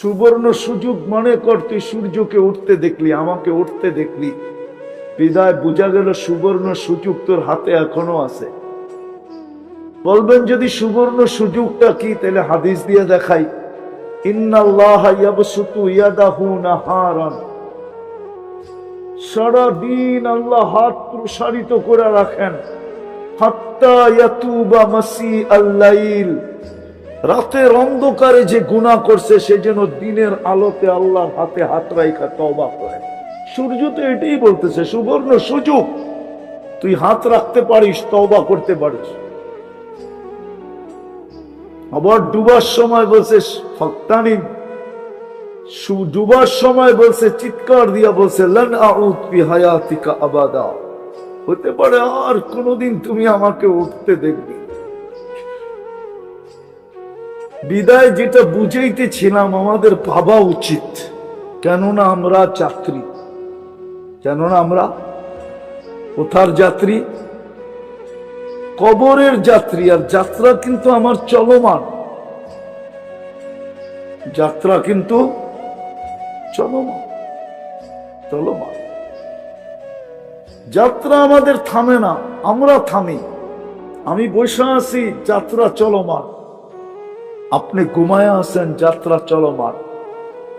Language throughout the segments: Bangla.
সুবর্ণ সুযোগ মনে কর তুই সূর্যকে উঠতে দেখলি, আমাকে উঠতে দেখলি। বিদায়, বোঝা গেল সুবর্ণ সুযোগ তোর হাতে এখনও আছে। বলবেন যদি সুবর্ণ সুযোগটা কি, তাহলে হাদিস দিয়ে দেখাই। ইন্নাল্লাহ ইয়াবসুতু ইয়াদাহু নাহারান। সারা দিন আল্লাহ হাত প্রসারিত করে রাখেন। হাত্তা ইয়াতুবা মাসি আল্লাইল রাতের অন্ধকারে যে গুনাহ করছে, সে যেন দিনের আলোতে আল্লাহর হাতে হাত রাইখা তওবা করে। সূর্য তো এটাই বলতেছে, সুবর্ণ সুযোগ। তুই হাত রাখতে পারিস, তওবা করতে পারিস। আবার ডুবার সময় বলছে ফক্তানি ডুবার সময় বলছে, চিৎকার দিয়া বলছে আবাদা। হতে পারে আর কোনোদিন তুমি আমাকে উঠতে দেখবে। বিদায় যেটা বুঝাইতেছিলাম, আমাদের ভাবা উচিত। কেননা আমরা যাত্রী। কেননা আমরা কোথার যাত্রী, কবরের যাত্রী, আর যাত্রা কিন্তু আমার চলমান। যাত্রা কিন্তু চলমান চলমান। যাত্রা আমাদের থামে না, আমরা থামি। আমি বসে আছি, যাত্রা চলমান। আপনি ঘুমায় আছেন, যাত্রা চলমান।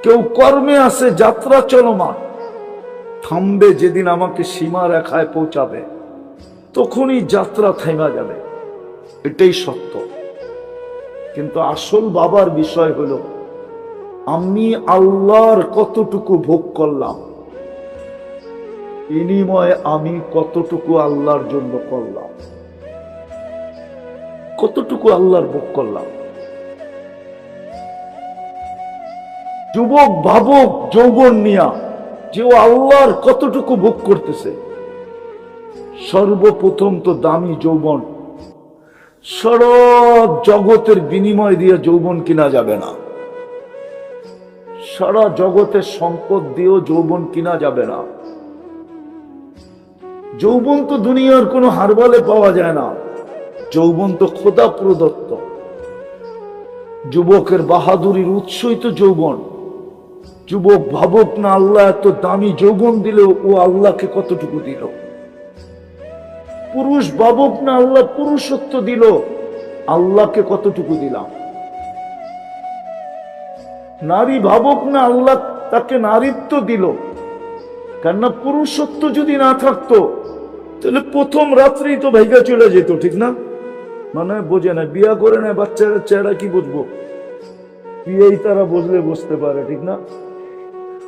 কেউ কর্মে আছে, যাত্রা চলমান। থামবে যেদিন আমাকে সীমা রেখায় পৌঁছাবে, তখনই যাত্রা থেমা যাবে। এটাই সত্য। কিন্তু আসল বাবার বিষয় হলো, আমি আল্লাহর কতটুকু ভোগ করলাম, বিনিময়ে আমি কতটুকু আল্লাহর জন্য করলাম, কতটুকু আল্লাহর ভোগ করলাম। যুবক, ভাবক, যৌবন নিয়া যে ও আল্লাহর কতটুকু ভোগ করতেছে। সর্বপ্রথম তো দামি যৌবন। সারা জগতের বিনিময় দিয়ে যৌবন কিনা যাবে না। সারা জগতের সম্পদ দিয়েও যৌবন কিনা যাবে না। যৌবন তো দুনিয়ার কোনো হারবালে পাওয়া যায় না। যৌবন তো খোদা প্রদত্ত। যুবকের বাহাদুরির উৎসই তো যৌবন। যুবক, ভাবক না আল্লাহ এত দামি যৌবন দিল, ও আল্লাহকে কতটুকু দিল? পুরুষ ভাবক না আল্লাহ পুরুষত্ব দিল, আল্লাহকে কতটুকু দিলাম? নারী ভাবক না আল্লাহ তাকে নারীত্ব দিল, কেননা পুরুষত্ব যদি না থাকতো, তাহলে প্রথম রাত্রেই তো ভেগা চলে যেত, ঠিক না? মানে বোঝে না, বিয়া করে না বাচ্চারা চেহারা কি বুঝব? বিয়েই তারা বুঝলে বুঝতে পারে, ঠিক না?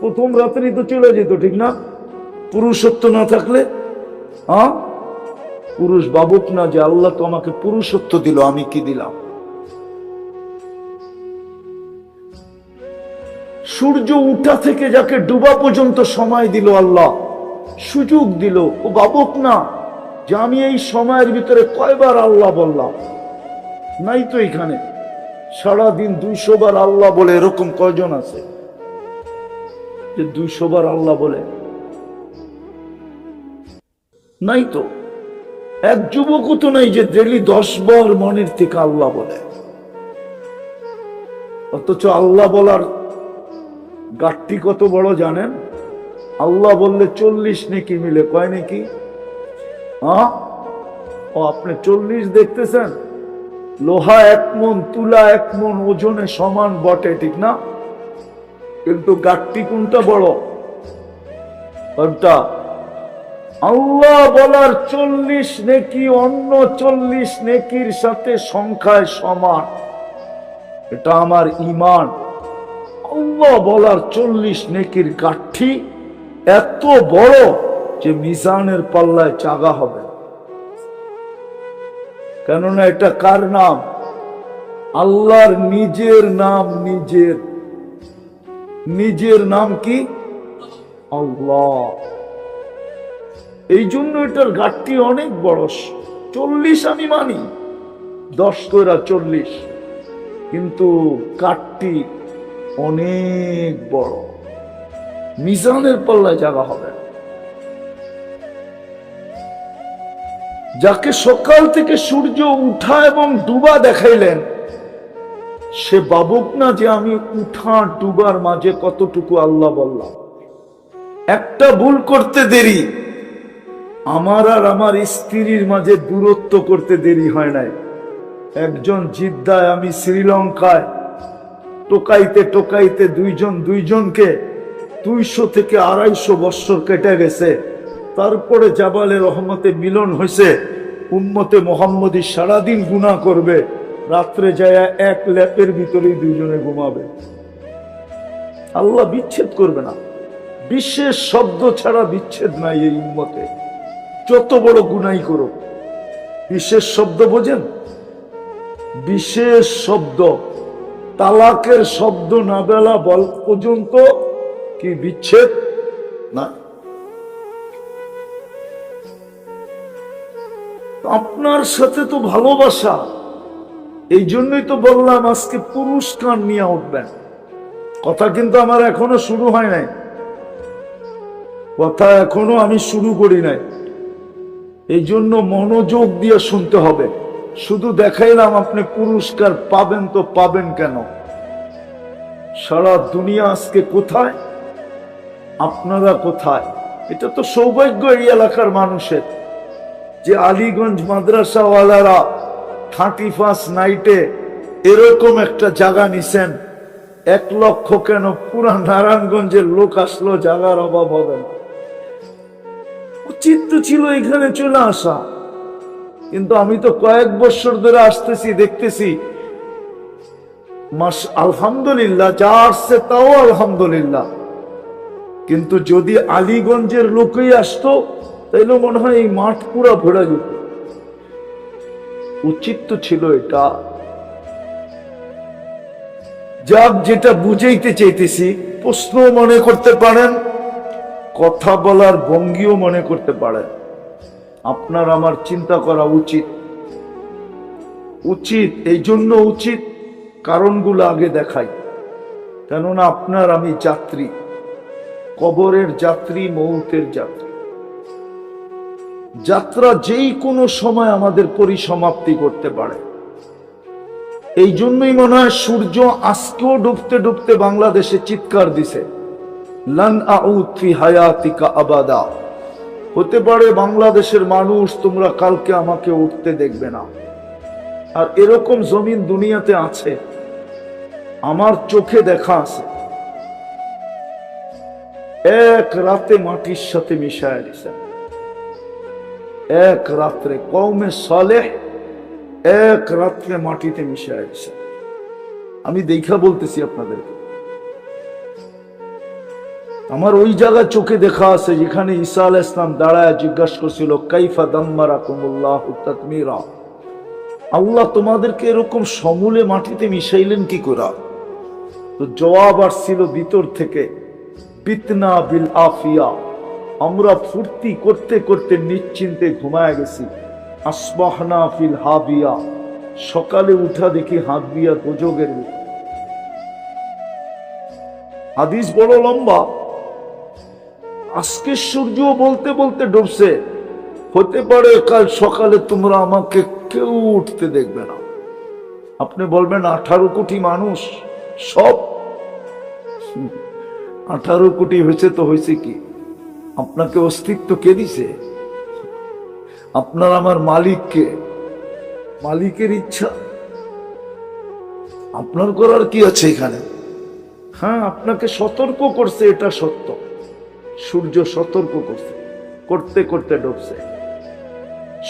প্রথম রাত্রেই তো চলে যেত, ঠিক না? পুরুষত্ব না থাকলে হ্যাঁ? পুরুষ বাবুক না যে আল্লাহ তো আমাকে পুরুষত্ব দিল, আমি কি দিলাম? সূর্য উঠা থেকে যাকে ডুবা পর্যন্ত সময় দিল আল্লাহ, সুযোগ দিল। ও বাবুক না যে আমি এই সময়ের ভিতরে কয়বার আল্লাহ বললাম। নাই তো এখানে। সারাদিন দুইশো বার আল্লাহ বলে এরকম কয়জন আছে? যে দুইশো বার আল্লাহ বলে। নাই তো। এক যুবকও তো নাই যে ডেলি দশ বার মনের থেকে আল্লাহ বলে। অথচ আল্লাহ বলার গাঠটি কত বড় জানেন? আল্লাহ বললে চল্লিশ নেকি মিলে কয় নাকি? ও, আপনি চল্লিশ দেখতেছেন? লোহা এক মন, তুলা এক মন, ওজনে সমান বটে, ঠিক না? কিন্তু গাঠটি কোনটা বড়? কোনটা? আল্লাহ বলার চল্লিশ নেকি অন্য চল্লিশ নেকির সাথে সংখ্যায় সমান। এটা আমার ইমান আল্লাহ বলার চল্লিশ নেকির গাঠি এত বড় যে মিজানের পাল্লায় চাগা হবে। কেননা এটা কার নাম? আল্লাহর নিজের নাম নিজের। নিজের নাম কি? এই জন্য এটার ঘাটতি অনেক বড়। চল্লিশ আমি মানি। দশ কইরা চল্লিশ। কিন্তু কাঠটি অনেক বড়। মিজানের পাল্লায় জায়গা হবে যাকে সকাল থেকে সূর্য উঠা এবং ডুবা দেখাইলেন সে বাবুক না যে আমি উঠা ডুবার মাঝে কতটুকু আল্লাহ বললাম। একটা ভুল করতে দেরি। আমার আর আমার স্ত্রীর মাঝে দূরত্ব করতে দেরি হয় নাই। একজন জিদ্দায় আমি শ্রীলঙ্কায় টোকাইতে টোকাইতে দুইজন দুইজনকে দুইশো থেকে আড়াইশো বৎসর কেটে গেছে। তারপরে জাবালে রহমতে মিলন হয়েছে উম্মতে মোহাম্মদী সারাদিন গুণা করবে। রাত্রে যায় এক ল্যাপের ভিতরেই দুইজনে ঘুমাবে। আল্লাহ বিচ্ছেদ করবে না। বিশেষ শব্দ ছাড়া বিচ্ছেদ নাই এই উম্মতে। যত বড় গুনাই করো বিশেষ শব্দ বোঝেন? বিশেষ শব্দ, তালাকের শব্দ না বেলা বল পর্যন্ত কি বিচ্ছেদ? না। আপনার সাথে তো ভালোবাসা। এই জন্যই তো বললাম আজকে পুরস্কার নিয়ে উঠবেন। কথা কিন্তু আমার এখনও শুরু হয় নাই। কথা এখনও আমি শুরু করি নাই। এই জন্য মনোযোগ দিয়ে শুনতে হবে। শুধু দেখাইলাম আপনি পুরস্কার পাবেন তো পাবেন কেন? সারা দুনিয়া আজকে কোথায়? আপনারা কোথায়? এটা তো সৌভাগ্য এই এলাকার মানুষের। যে আলীগঞ্জ মাদ্রাসাওয়ালারা থার্টি ফার্স্ট নাইটে এরকম একটা জায়গা নিছেন, এক লক্ষ কেন পুরা নারায়ণগঞ্জের লোক আসলো জাগার অভাব হবে উচিত ছিল এখানে চলে আসা, কিন্তু আমি তো কয়েক বছর ধরে আসতেছি, দেখতেছি, মাস আলহামদুলিল্লাহ, যা আসছে তাও আলহামদুলিল্লাহ। কিন্তু যদি আলীগঞ্জের লোকই আসতো, তাইলে মনে হয় এই মাঠ পুরা ভরা যেত। উচিত তো ছিল এটা। যাক, যেটা বুঝাইতে চাইতেছি প্রশ্ন মনে করতে পারেন, কথা বলার ভঙ্গিও মনে করতে পারেন। আপনার আমার চিন্তা করা উচিত। উচিত, এই জন্য উচিত কারণগুলো আগে দেখাই। কেননা আপনার আমি যাত্রী, কবরের যাত্রী, মৌতের যাত্রী। যাত্রা যেই কোনো সময় আমাদের পরিসমাপ্তি করতে পারে। এই জন্যই মনে হয় সূর্য আজকেও ডুবতে ডুবতে বাংলাদেশে চিৎকার দিছে। লান হায়াতিকা আবাদা। হতে পারে বাংলাদেশের মানুষ তোমরা কালকে আমাকে উঠতে দেখবে না। আর এরকম জমিন দুনিয়াতে আছে। আমার চোখে দেখা আছে। এক রাতে মাটির সাথে মিশায় দিছে। এক রাত্রে কৌমে সলেহ এক রাত্রে মাটিতে মিশায় দিছে আমি দেখা বলতেছি আপনাদেরকে। আমার ওই জায়গায় চোখে দেখা আছে যেখানে ঈসা আল ইসলাম দাঁড়ায় জিজ্ঞাসা করছিল, কাইফা দাম্মারা কুমুল্লাহ তাকমিরা? আল্লাহ তোমাদেরকে এরকম সমূলে মাটিতে মিশাইলেন কি করা? তো জবাব আসছিল ভিতর থেকে, বিতনা বিল আফিয়া। আমরা ফুর্তি করতে করতে নিশ্চিন্তে ঘুমায় গেছি। আসবাহনা ফিল হাবিয়া। সকালে উঠা দেখি হাবিয়া গোজগের হাদিস বড় লম্বা। আজকে সূর্য বলতে বলতে ডুবছে। হতে পারে কাল সকালে তোমরা আমাকে কেউ উঠতে দেখবে না। আপনি বলবেন, আঠারো কোটি মানুষ, সব। আঠারো কোটি হয়েছে তো হয়েছে কি? আপনাকে অস্তিত্ব কে দিছে? আপনার আমার মালিককে মালিকের ইচ্ছা। আপনার করার কি আছে এখানে? হ্যাঁ আপনাকে সতর্ক করছে এটা সত্য। সূর্য সতর্ক করছে, করতে করতে ডুবছে।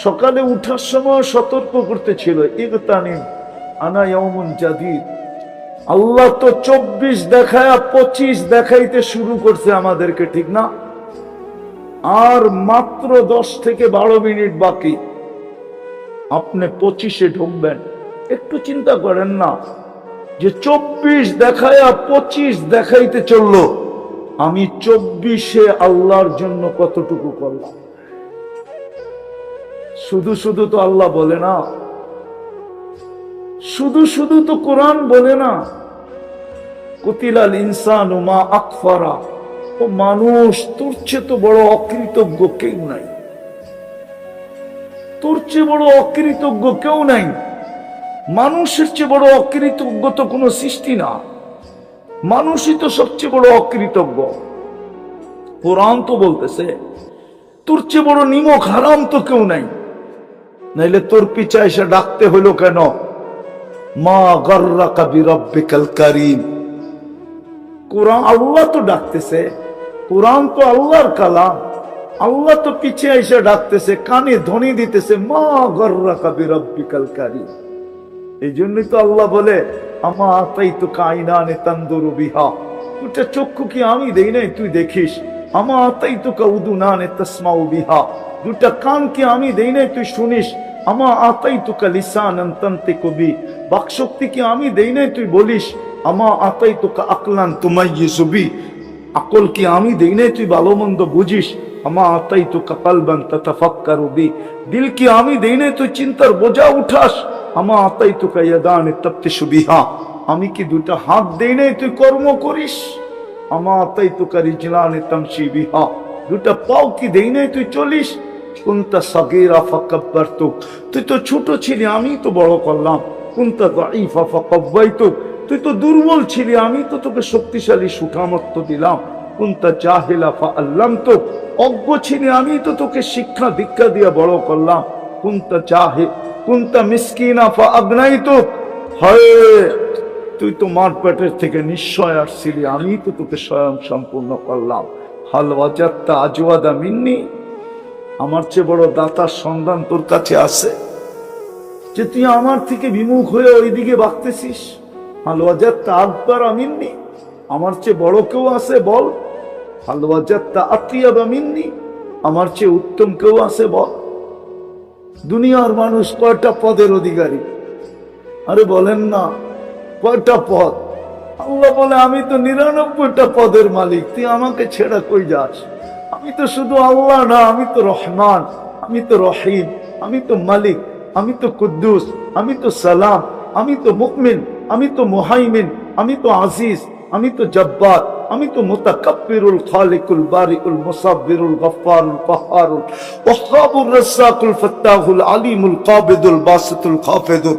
সকালে উঠার সময় সতর্ক করতে ছিল ইগতানিম আনা ইয়াউমুন জাদিদ। আল্লাহ তো চব্বিশ দেখায় পঁচিশ দেখাইতে শুরু করছে আমাদেরকে, ঠিক না? আর মাত্র দশ থেকে বারো মিনিট বাকি। আপনি পঁচিশে ঢুকবেন। একটু চিন্তা করেন না যে চব্বিশ দেখায়া পঁচিশ দেখাইতে চলল। আমি চব্বিশে আল্লাহর জন্য কতটুকু করলাম? শুধু শুধু তো আল্লাহ বলে না। শুধু শুধু তো কোরআন বলে না। কুতিলাল ইনসান মা আকফারা। ও মানুষ, তোর চেয়ে তো বড় অকৃতজ্ঞ কেউ নাই। তোর চেয়ে বড় অকৃতজ্ঞ কেউ নাই। মানুষের চেয়ে বড় অকৃতজ্ঞ তো কোনো সৃষ্টি না। মানুষই তো সবচেয়ে বড় অকৃতজ্ঞ। কোরআন তো বলতেছে, তোর চেয়ে বড় নিমক হারাম তো কেউ নাই। নাইলে তোর পিছা এসে ডাকতে হলো কেন? মা গর্রা রব্বিকাল করিম। কোরআন আল্লাহ তো ডাকতেছে কোরআন তো আল্লাহর কালাম। আল্লাহ তো পিছে এসে ডাকতেছে, কানে ধ্বনি দিতেছে, মা গর্রা কবি রব্বিকাল করিম। এই জন্যই তো আল্লাহ বলে, আমা তাই তো বিহা। দুটা চক্ষু কি আমি দেই নাই, তুই দেখিস। আমা তাই তো কাউদু তসমাউ বিহা। দুটা কান কি আমি দেই নাই, তুই শুনিস। আমা আতাই তো লিসান তন্তে কবি বাকশক্তি কি আমি দেই নাই, তুই বলিস। আমা আতাই তো আকলান তুমাইয়ে সুবি আকল কি আমি দেই নাই? তুই ভালো মন্দ বুঝিস। আমা আতাই তো কালবান তাতাফাক্কারু বি। দিল কি আমি দেই নাই? তুই চিন্তার বোঝা উঠাস। আমা আতাই তো কায়াদানে তপ্তে সুবিহা আমি কি দুটা হাত দেই নাই? তুই কর্ম করিস। আমা আতাই তো কারিজলানে তামসি বিহা। দুটা পাও কি দেই নাই? তুই চলিস। কুন্তা সাগীরা ফাকাব্বারতুক। তুই তো ছোট ছিলি আমি তো বড় করলাম। কুন্তা দাঈফা ফাকাব্বাইতুক। তুই তো দুর্বল ছিলি, আমি তো তোকে শক্তিশালী সুঠামত্ব দিলাম। কুন্তা জাহিলা ফা আল্লাম তো অজ্ঞ ছিলি, আমি তো তোকে শিক্ষা দীক্ষা দিয়ে বড় করলাম। কুন্তা চাহে কুন্তা মিসকিনা ফা আগ্নাইতুক হয়, তুই তো মার থেকে নিশ্চয় আসছিলি, আমি তো তোকে স্বয়ং সম্পূর্ণ করলাম। হাল ওয়াজাত্তা আজওয়াদা মিন্নি, আমার চেয়ে বড় দাতার সন্ধান তোর কাছে আছে। যে তুই আমার থেকে বিমুখ হয়ে ওইদিকে বাঁকতেছিস আমার চেয়ে বড় কেউ আছে বল। আমার চেয়ে উত্তম কেউ আছে বল। দুনিয়ার মানুষ কয়টা পদের অধিকারী? আরে বলেন না, কয়টা পদ? আল্লাহ বলে, আমি তো নিরানব্বইটা পদের মালিক, তুই আমাকে ছেড়া কই যাস? আমি তো শুধু আল্লাহ না, আমি তো রহমান, আমি তো রহিম, আমি তো মালিক, আমি তো কুদ্দুস, আমি তো সালাম, আমি তো মুকমিন আমি তো মোহাইমিন আমি তো আজিজ আমি তো জব্বার। আমি তো মুতাকাব্বিরুল খালিকুল বারিকুল মুসাব্বিরুল গফফারুল কাহ্হারুল ওয়াহ্হাবুর রাজ্জাকুল ফাত্তাহুল আলিমুল কাবিদুল বাসিতুল খাফিদুল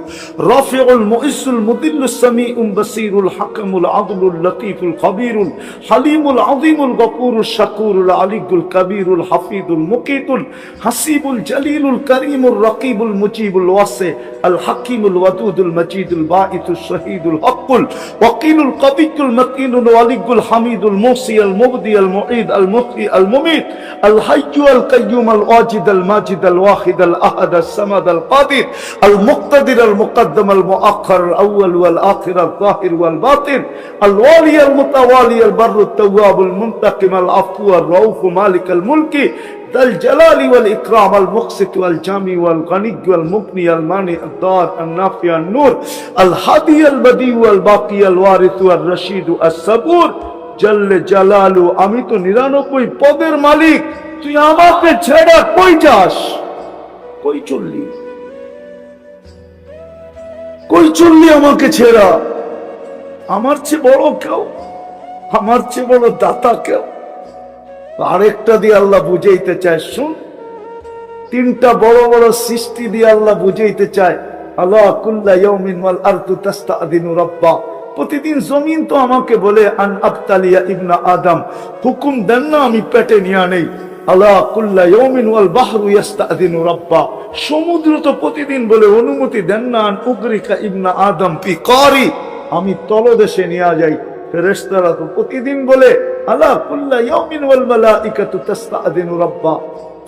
রাফিউল মুইসুল মুদিল্লুস সামিউল বাসিরুল হাকামুল আদলুল লতীফুল খবীরুল হালিমুল আযীমুল গফুরুল শাকুরুল আলিকুল কবীরুল হাফিদুল মুকিতুল হাসিবুল জলিলুল করিমুল রকিবুল মুজিবুল ওয়াসি আল হাকিমুল ওয়াদুদুল মজিদুল বাঈতুল শহীদুল হকুল ওয়াকিলুল কবিকুল মকিনুল ওয়ালিকুল হামিদুল মুসি আল মুবদি আল মুঈদ আল মুহি আল মুমিত আল হাইয়ু আল কাইয়ুম আল ওয়াজিদ আল মাজিদ আল ওয়াহিদ আল আহাদ আল সামাদ আল কাদির আল মুক্তাদির আল মুকদ্দম আল মুআখখার আল আউয়াল ওয়াল আখির আল যাহির ওয়াল বাতিন আল ওয়ালি আল মুতাওয়ালি আল বাররুত তাওয়াবুল মুনতাকিম আল আফু আল রাউফ মালিক আল মুলকি ذا الجلال والإكرام المقسط والجامي والغني والمغني المانع الدار النافع النور الهادي البديع والباقي الوارث والرشيد الصبور জল্লে জালালু আমি তো নিরানব্বই পদের মালিক তুই আমাকে ছেড়া কই যাস কই চললি কই চললি আমাকে ছেড়া আমার চেয়ে বড় কেউ আমার চেয়ে বড় দাতা কেউ আরেকটা দিয়ে আল্লাহ বুঝাইতে চায়, শুন। তিনটা বড় বড় সৃষ্টি দিয়ে আল্লাহ বুঝাইতে চায় আল্লাহ কুল্লা প্রতিদিন জমিন তো আমাকে বলে, আন আবতালিয়া ইবনা আদম, হুকুম আমি পেটে নিয়ে আল্লাহ ওয়াল সমুদ্র তো প্রতিদিন বলে, অনুমতি দেন না উগরিকা ইবনা আদম কারি, আমি তলদেশে নিয়ে যাই। ফেরেশতারা তো প্রতিদিন বলে আলা কুল্লা ইয়াউমিন ওয়াল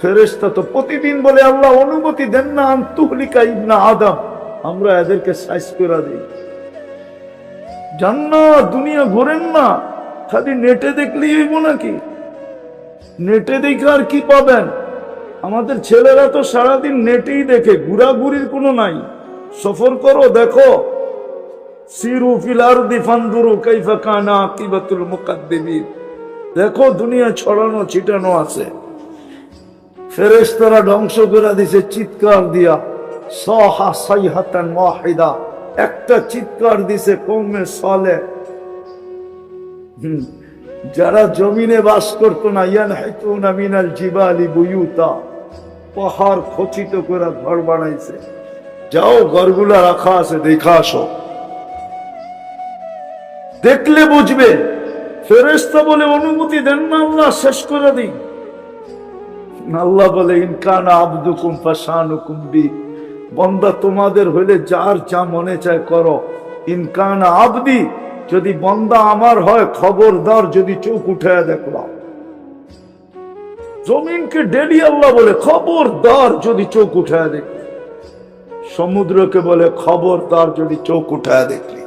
ফেরেশতা তো প্রতিদিন বলে, আল্লাহ, অনুমতি দেন না আন ইবনা আদম। আমরা এদেরকে সাইজ করে দিই। জান না দুনিয়া ঘোরেন না। খালি নেটে দেখলেই হইব নাকি? নেটে দেখে আর কি পাবেন? আমাদের ছেলেরা তো সারাদিন নেটেই দেখে, ঘুরাঘুরির কোনো নাই। সফর করো, দেখো। সিরু ফিল আরদি ফানদুরু কাইফা কানা আকিবাতুল মুকাদ্দিমিন দেখো দুনিয়া ছড়ানো, ছিটানো আছে। ফেরেশতারা ধ্বংস করে দিছে চিৎকার দিয়া। সহা সাইহাতান ওয়াহিদা। একটা চিৎকার দিছে কৌমে সলে। যারা জমিনে বাস করতো না ইয়ান হাইতুনা মিনাল জিবালি বুয়ুতা। পাহাড় খচিত করে ঘর বানাইছে। যাও, ঘরগুলা রাখা আছে, দেখা আসো। দেখলে বুঝবে ফেরেস্তা বলে অনুমতি দেন না, আল্লাহ শেষ করে দিন আল্লাহ বলে ইনকান আব্দুকুম ফাসানুকুম বি, বন্দা তোমাদের হইলে যার যা মনে চায় করো। ইনকান আবদি, যদি বন্দা আমার হয়, খবরদার যদি চোখ উঠে দেখলাম জমিনকে ডেলি আল্লাহ বলে, খবরদার যদি চোখ উঠায় দেখলি সমুদ্রকে বলে, খবরদার যদি চোখ উঠায় দেখলি।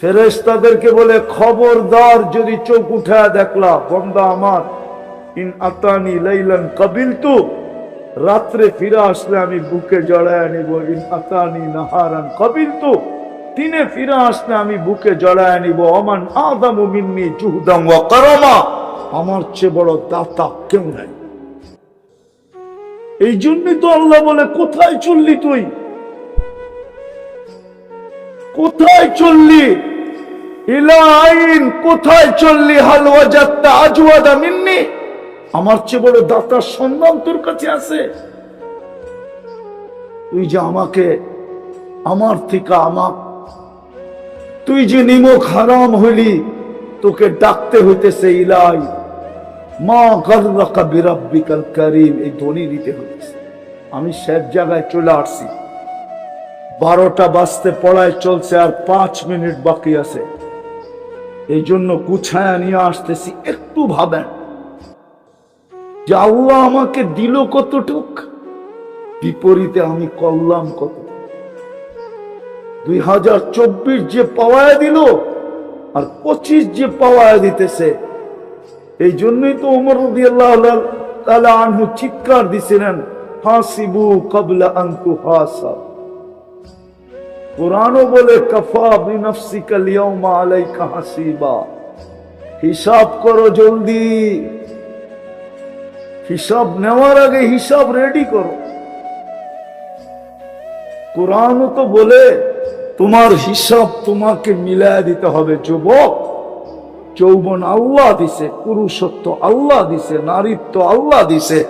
ফেরেস্তাদেরকে বলে, খবরদার যদি চোখ উঠায় দেখলা, বন্দা আমার, ইন আতানি লাইলান কাবিল তু রাত্রে ফিরে আসলে আমি বুকে জড়ায় নিব, ইন আতানি নাহারান কাবিল তু দিনে ফিরে আসলে আমি বুকে জড়ায় নিব, অমান আদামু মিন্নি জুহদাম ওয়া কারামা, আমার চেয়ে বড় দাতা কেউ নাই। এই জন্যই তো আল্লাহ বলে, কোথায় চললি তুই? কোথায় চললি? কোথায় চললি? হালওয়া যাত্রা আজওয়াদা মিন্নি। আমার চেয়ে বড় দাতার সন্ধান তোর কাছে আছে। তুই যে আমাকে, আমার থেকে আমার তুই যে নিমক হারাম হইলি, তোকে ডাকতে হইতেছে ইলাই মা গর্রকা বিরাব্বিকাল করিম, এই ধ্বনি দিতে হইতেছে। আমি সব জায়গায় চলে আসছি। বারোটা বাজতে পড়ায় চলছে আর পাঁচ মিনিট বাকি আছে। এই জন্য গুছায়া নিয়ে আসতেছি, একটু ভাবেন। যে আল্লাহ আমাকে দিল কতটুক? বিপরীতে আমি করলাম কত দুই হাজার চব্বিশ যে পাওয়ায় দিল আর পঁচিশ যে পাওয়ায় দিতেছে, এই জন্যই তো আল্লাহ তালা আনহু চিৎকার দিছিলেন, হাসিবু কবলা আন্তু হাসা কোরআনও বলে, কফা বিনফসিকা লিয়াউমা আলাইকা হাসিবা। হিসাব করো জলদি। হিসাব নেওয়ার আগে হিসাব রেডি করো। কোরআনও তো বলে, তোমার হিসাব তোমাকে মিলায় দিতে হবে, যুবক। যৌবন আল্লাহ দিছে, পুরুষত্ব আল্লাহ দিছে, নারীত্ব আল্লাহ দিছে,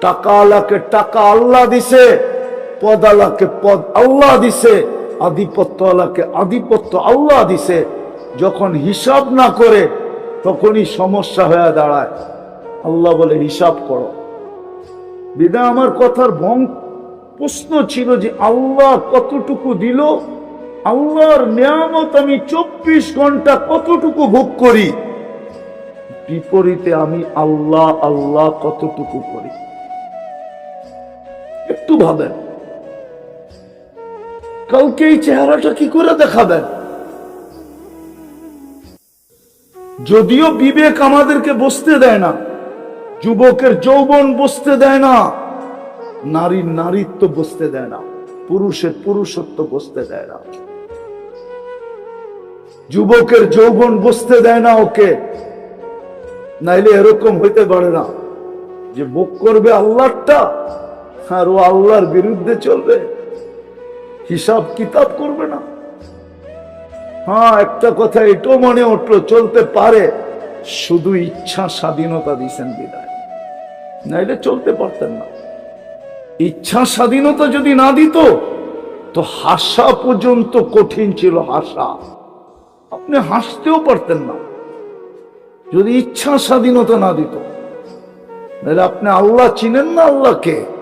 টাকা আলাকে টাকা আল্লাহ দিছে, পদ আলাকে পদ আল্লাহ দিছে। আধিপত্য আলাকে আধিপত্য আল্লাহ দিছে, যখন হিসাব না করে তখনই সমস্যা হয়ে দাঁড়ায়। আল্লাহ বলে, হিসাব করো। বিদা, আমার কথার ভং প্রশ্ন ছিল যে আল্লাহ কতটুকু দিল, আল্লাহর নিয়ামত আমি চব্বিশ ঘণ্টা কতটুকু ভোগ করি? বিপরীতে আমি আল্লাহ আল্লাহ কতটুকু করি? একটু ভাবেন। কালকে এই চেহারাটা কি করে দেখাবেন? যদিও বিবেক আমাদেরকে বসতে দেয় না, যুবকের যৌবন বসতে দেয় না, নারীর নারীত্ব বসতে দেয় না, পুরুষের পুরুষত্ব বসতে দেয় না। যুবকের যৌবন বসতে দেয় না ওকে, নাইলে এরকম হইতে পারে না যে ভোগ করবে আল্লাহটা আর ও আল্লাহর বিরুদ্ধে চলবে। হিসাব কিতাব করবে না। হ্যাঁ একটা কথা এটাও মনে উঠল, চলতে পারে, শুধু ইচ্ছা স্বাধীনতা দিছেন বিদায়। নাইলে চলতে পারতেন না। ইচ্ছা স্বাধীনতা যদি না দিত, তো হাসা পর্যন্ত কঠিন ছিল হাসা। আপনি হাসতেও পারতেন না। যদি ইচ্ছা স্বাধীনতা না দিত আপনি আল্লাহ চিনেন না আল্লাহকে?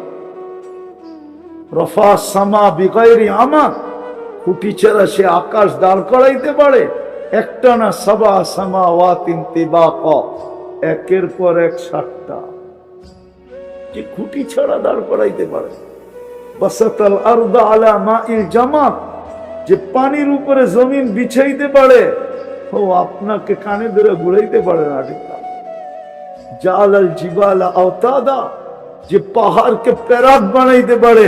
রফা সামা বিগাইরি আমা খুঁটি ছেড়া সে আকাশ দাঁড় করাইতে পারে। একটা না সাবা সামা ওয়াতিন তিবাক, একের পর এক সাতটা। যে খুঁটি ছাড়া দাঁড় করাইতে পারে। বাসাতাল আরদা আলা মাইল জামাত, যে পানির উপরে জমিন বিছাইতে পারে। ও আপনাকে কানে ধরে ঘুরাইতে পারে না ঠিকঠাক জাল আল জিবালা আওতাদা, যে পাহাড়কে প্যারাক বানাইতে পারে।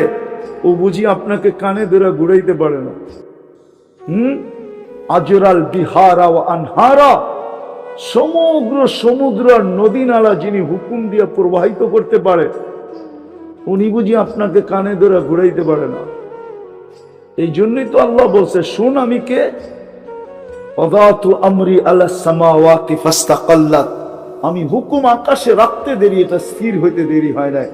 ও বুঝি আপনাকে কানে ধরে ঘুরাইতে পারে না। হুম? আজরাল বিহারা ও আনহারা, সমগ্র সমুদ্র আর নদী নালা যিনি হুকুম দিয়ে প্রবাহিত করতে পারে, উনি বুঝি আপনাকে কানে ধরে ঘুরাইতে পারে না। এই জন্যই তো আল্লাহ বলছে, শোন আমি কে? আমি হুকুম আকাশে রাখতে দেরি, এটা স্থির হইতে দেরি হয় নাই।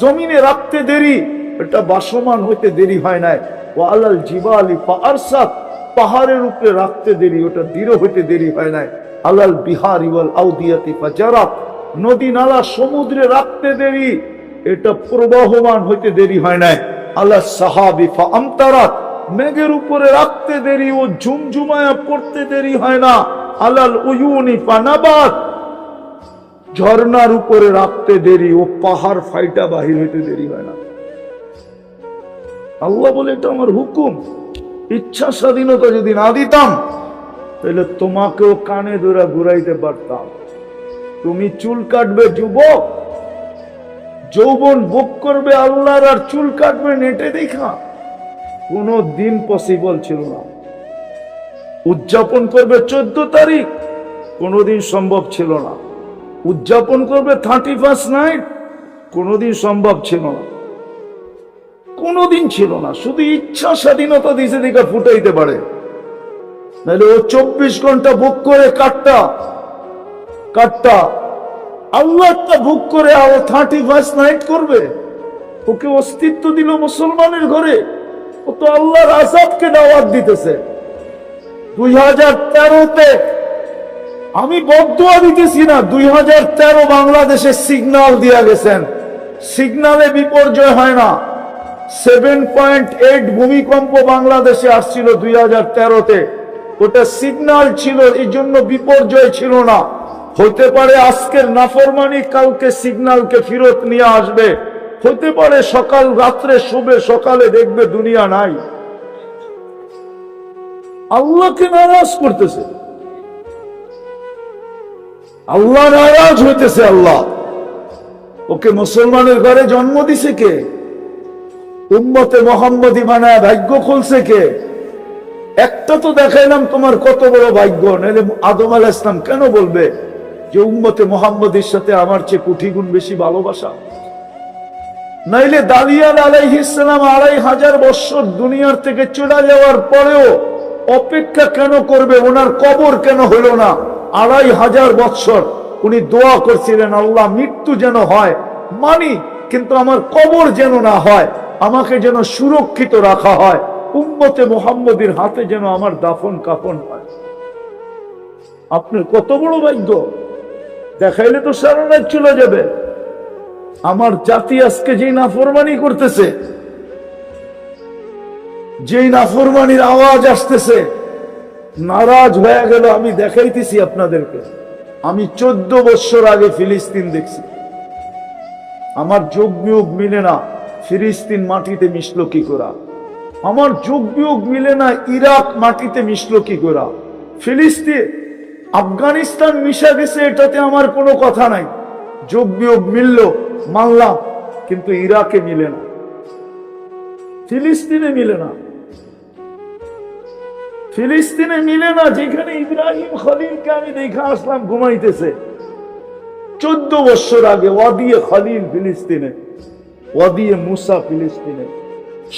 জমিনে রাখতে দেরি, এটা বাসমান হইতে দেরি হয় নাই। ও আলাল জিবালি আরসাত পাহাড়ের উপরে রাখতে দেরি, ওটা দৃঢ় হইতে দেরি হয় নাই। আলাল বিহার ইওয়াল আউদিয়াতি ফাজারাত, নদী নালা সমুদ্রে রাখতে দেরি, এটা প্রবাহমান হইতে দেরি হয় নাই। আল্লাহ সাহাবি ফা মেঘের উপরে রাখতে দেরি ও ঝুমঝুমায়া পড়তে দেরি হয় না। আলাল উয়ুনি পানাবাদ ঝর্ণার উপরে রাখতে দেরি ও পাহাড় ফাইটা বাহির হইতে দেরি হয় না। আল্লাহ বলে, এটা আমার হুকুম। ইচ্ছা স্বাধীনতা যদি না দিতাম, তাহলে তোমাকেও কানে ধরে ঘুরাইতে পারতাম। তুমি চুল কাটবে যুবক, যৌবন ভোগ করবে আল্লাহর আর চুল কাটবে নেটে দেখা। কোনো দিন পসিবল ছিল না। উদযাপন করবে চোদ্দ তারিখ কোনোদিন সম্ভব ছিল না। উদযাপন করবে থার্টি ফার্স্ট নাইট কোনোদিন সম্ভব ছিল না। কোনোদিন ছিল না, শুধু ইচ্ছা স্বাধীনতা দিছে দিকে ফুটাইতে পারে। নাহলে ও চব্বিশ ঘণ্টা বুক করে কাটটা কাটটা। আল্লাহটা বুক করে আরও থার্টি ফার্স্ট নাইট করবে। ওকে অস্তিত্ব দিল মুসলমানের ঘরে। ও তো আল্লাহর আসাবকে দাওয়াত দিতেছে। দুই হাজার তেরোতে আমি বদুয়া দিতেছি না, দুই হাজার তেরো বাংলাদেশে সিগনাল দিয়া গেছেন। সিগনালে বিপর্যয় হয় না। সেভেন পয়েন্ট এইট ভূমিকম্প বাংলাদেশে আসছিল দুই হাজার তেরোতে। ওটা সিগনাল ছিল, এই জন্য বিপর্যয় ছিল না। হতে পারে আজকের নাফরমানি কালকে সিগনালকে ফেরত নিয়ে আসবে। হতে পারে সকাল রাত্রে শুবে, সকালে দেখবে দুনিয়া নাই। আল্লাহকে নারাজ করতেছে। আল্লাহ নারাজ হইতেছে আল্লাহ। ওকে মুসলমানের ঘরে জন্ম দিছে কে? উম্মতে মোহাম্মদী বানায় ভাগ্য খুলছে কে? একটা তো দেখাইলাম তোমার কত বড় ভাগ্য। নাহলে আদম আল ইসলাম কেন বলবে যে উম্মতে মোহাম্মদের সাথে আমার চেয়ে কোটি গুণ বেশি ভালোবাসা? নাইলে দালিয়াল আলাইহিসালাম আড়াই হাজার বছর দুনিয়ার থেকে চলে যাওয়ার পরেও অপেক্ষা কেন করবে? ওনার কবর কেন হলো না? আড়াই হাজার বৎসর উনি দোয়া করছিলেন, আল্লাহ, মৃত্যু যেন হয়, মানি, কিন্তু আমার কবর যেন না হয়, আমাকে যেন সুরক্ষিত রাখা হয়, উম্মতে মোহাম্মদের হাতে যেন আমার দাফন কাফন হয়। আপনার কত বড় ভাগ্য। দেখাইলে তো সারা রাত চলে যাবে। আমার জাতি আজকে যেই নাফরমানি করতেছে, যেই নাফরমানির আওয়াজ আসতেছে নারাজ হয়ে গেল, আমি দেখাইতেছি আপনাদেরকে। আমি চোদ্দ বছর আগে ফিলিস্তিন দেখছি। আমার যোগ বিয়োগ মিলে না, ফিলিস্তিন মাটিতে মিশলো কি করা? আমার যোগ বিয়োগ মিলে না, ইরাক মাটিতে মিশলো কি করা? ফিলিস্তিন আফগানিস্তান মিশা গেছে, এটাতে আমার কোনো কথা নাই। যোগ বিয়োগ মিলল, মানলাম, কিন্তু ইরাকে মিলে না। ফিলিস্তিনে মিলে না। ফিলিস্তিনে মিলে না, যেখানে ইব্রাহিম খলিলকে আমি দেখে আসলাম, ঘুমাইতেছে। চোদ্দ বছর আগে ওয়াদিয়ে খলিল ফিলিস্তিনে ওয়াদিয়ে মুসা ফিলিস্তিনে,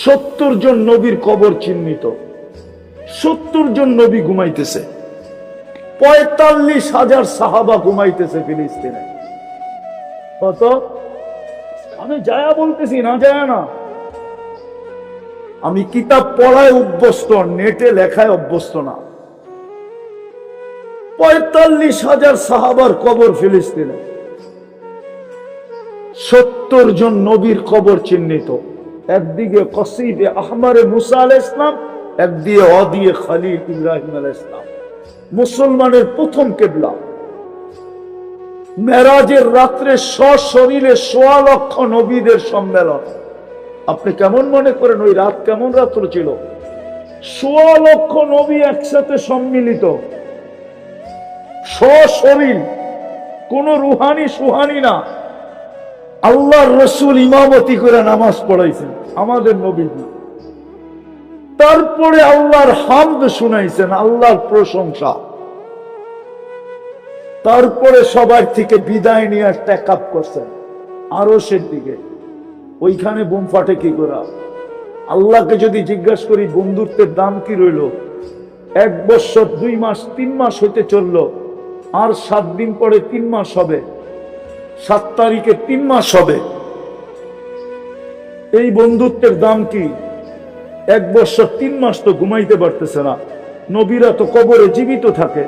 সত্তর জন নবীর কবর চিহ্নিত, সত্তর জন নবী ঘুমাইতেছে। পঁয়তাল্লিশ হাজার সাহাবা ঘুমাইতেছে ফিলিস্তিনে। কত? আমি যায়া বলতেছি, না যায় না। আমি কিতাব পড়ায় অভ্যস্ত, নেটে লেখায় অভ্যস্ত না। পঁয়তাল্লিশ হাজার সাহাবার কবর ফিলিস্তিনে। সত্তর জন নবীর কবর চিহ্নিত। একদিকে কসিবে আহমারে মুসা আল ইসলাম একদিকে অদিয়ে খালিল ইব্রাহিম আল ইসলাম মুসলমানের প্রথম কেবলা। মেরাজের রাত্রে সশরীরে সোয়া লক্ষ নবীদের সম্মেলন। আপনি কেমন মনে করেন ওই রাত কেমন রাত্র ছিল? সোয়া লক্ষ নবী একসাথে সম্মিলিত। সশরীর, কোন রুহানি সুহানি না। আল্লাহর রসুল ইমামতি করে নামাজ পড়াইছেন, আমাদের নবী তারপরে আল্লাহর হামদ শুনাইছেন, আল্লাহর প্রশংসা। তারপরে সবার থেকে বিদায় নিয়ে ট্যাক আপ করছেন আরসের দিকে। ওইখানে বোম ফাটে কি করা? আল্লাহকে যদি জিজ্ঞাসা করি, বন্ধুত্বের দাম কি রইল? এক বছর, দুই মাস, তিন মাস হইতে চলল। আর সাত দিন পরে তিন মাস হবে। সাত তারিখে তিন মাস হবে। এই বন্ধুত্বের দাম কি? এক বছর, তিন মাস তো ঘুমাইতে পারতেছে না। নবীরা তো কবরে জীবিত থাকে।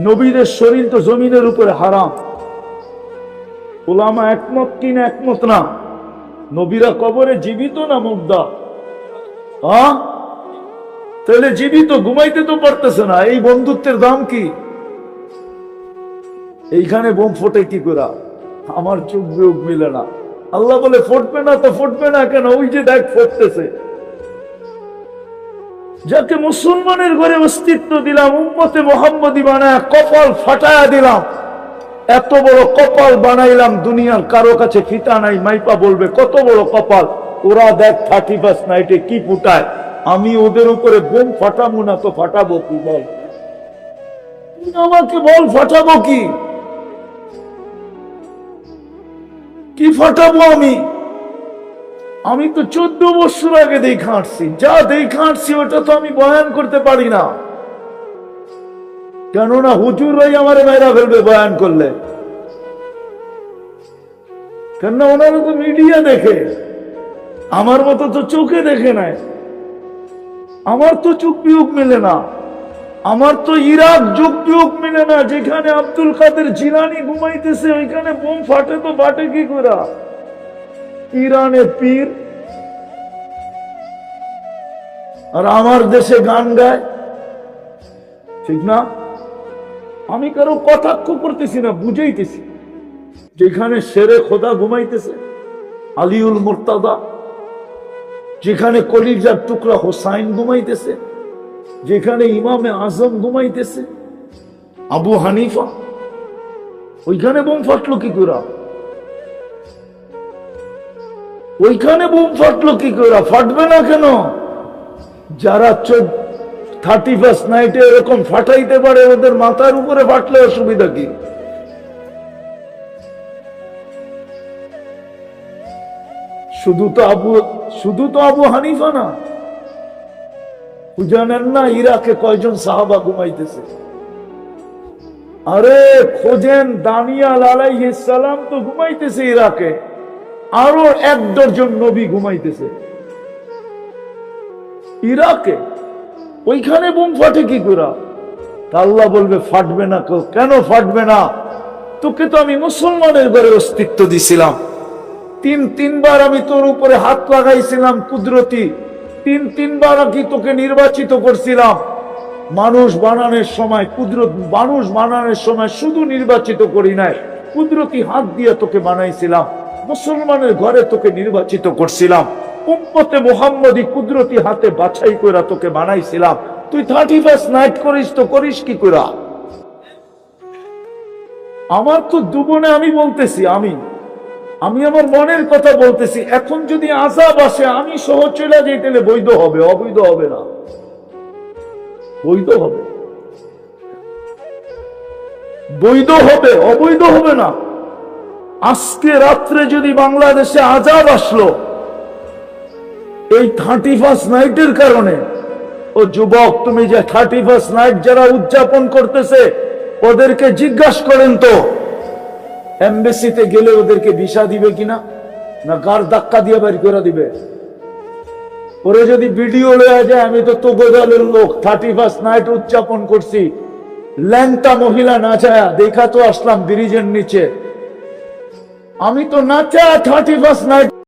নবীদের শরীর তো জমিনের উপরে হারাম। ওলামা একমত কি না একমত না? নবীরা কবরে জীবিত না মুগ্ধা তাহলে জীবিত, ঘুমাইতে তো পারতেছে না। এই বন্ধুত্বের দাম কি? এইখানে বোম ফোটে কি করা? আমার চোখ বিয়োগ মিলে না। আল্লাহ বলে, ফুটবে না তো ফুটবে না কেন? ওই যে দেখ, ফুটতেছে। যাকে মুসলমানের ঘরে অস্তিত্ব দিলাম, উম্মতে মোহাম্মদী বানায় কপাল ফাটায়া দিলাম। এত বড় কপাল বানাইলাম দুনিয়ার কারও কাছে ফিতা নাই, মাইপা বলবে, কত বড় কপাল? ওরা দেখ থার্টি ফার্স্ট নাইটে কি ফুটায়। আমি ওদের উপরে বোম ফাটাবো না তো ফাটাবো কি বল? আমাকে বল, ফাটাবো কি? কি ফাটাবো আমি? আমি তো চোদ্দ বছর আগে দেখে আসছি যা দেখে আসছি ওটা তো আমি বয়ান করতে পারি না। কেননা হুজুর ভাই আমার মেয়েরা ফেলবে বয়ান করলে। কেননা ওনারা তো মিডিয়া দেখে। আমার মতো তো চোখে দেখে নাই। আমার তো চোখ বিয়োগ মেলে না। আমার তো ইরাক যোগ বিয়োগ মিলে না, যেখানে আব্দুল কাদের জিলানি ঘুমাইতেছে, ওইখানে বোম ফাটে তো ফাটে কি করা ইরানে পীর। আর আমার দেশে গান গায়। ঠিক না? আমি কারও কটাক্ষ করতেছি না, বুঝাইতেছি। যেখানে সেরে খোদা ঘুমাইতেছে, আলিউল মুর্তাদা, যেখানে কলিজার টুকরা হোসাইন ঘুমাইতেছে, যেখানে ইমামে আজম ঘুমাইতেছে, আবু হানিফা, ওইখানে বোম ফাটলো কি করে ওইখানে বোম ফাটলো কি করে ফাটবে না কেন? যারা থার্টি ফার্স্ট নাইটে এরকম ফাটাইতে পারে, ওদের মাথার উপরে ফাটলে অসুবিধা কি? শুধু তো আবু, শুধু তো আবু হানিফা না জানেন না ইরাকে কয়জন সাহাবা ঘুমাইতেছে? আরে, খোঁজেন দানিয়াল আলাইহিস সালাম তো ঘুমাইতেছে ইরাকে, আরও এক ডজন নবী ঘুমাইতেছে। ইরাকে? ওইখানে বোম ফাটে কি করা? তা আল্লাহ বলবে, ফাটবে না কেন ফাটবে না? তোকে তো আমি মুসলমানের ঘরে অস্তিত্ব দিছিলাম। তিন তিনবার আমি তোর উপরে হাত লাগাইছিলাম, কুদরতি। তিন তিনবার কি তোকে নির্বাচিত করছিলাম। মানুষ বানানোর সময়, কুদরত, মানুষ বানানোর সময় শুধু নির্বাচিত করি নাই। কুদরতি হাত দিয়ে তোকে বানাইছিলাম। মুসলমানের ঘরে তোকে নির্বাচিত করছিলাম। উম্মতে মোহাম্মদী কুদরতি হাতে বাছাই করে তোকে বানাইছিলাম। তুই থার্টি ফার্স্ট নাইট করিস তো করিস কি করে আমার তো দুবনে আমি বলতেছি আমি আমি আমার মনের কথা বলতেছি, এখন যদি আজাব আসে, আমি সহ চলে যাই, তাহলে বৈধ হবে, অবৈধ হবে না। বৈধ হবে। বৈধ হবে, অবৈধ হবে না। আজকে রাত্রে যদি বাংলাদেশে আজাব আসলো এই থার্টি ফার্স্ট নাইটের কারণে। ও যুবক, তুমি যে থার্টি ফার্স্ট নাইট যারা উদযাপন করতেছে, ওদেরকে জিজ্ঞাসা করেন তো এমবেসিতে গেলে ওদেরকে ভিসা দিবে কিনা? না গার ধাক্কা দিয়ে বাড়ি করে দিবে? ওরে যদি ভিডিও লয়ে যায়, আমি তো তোগোদলের লোক থার্টি ফার্স্ট নাইট উদযাপন করছি। ল্যাংটা মহিলা নাচায়া দেখা তো আসলাম ব্রিজের নিচে। আমি তো নাচা থার্টি ফার্স্ট নাইট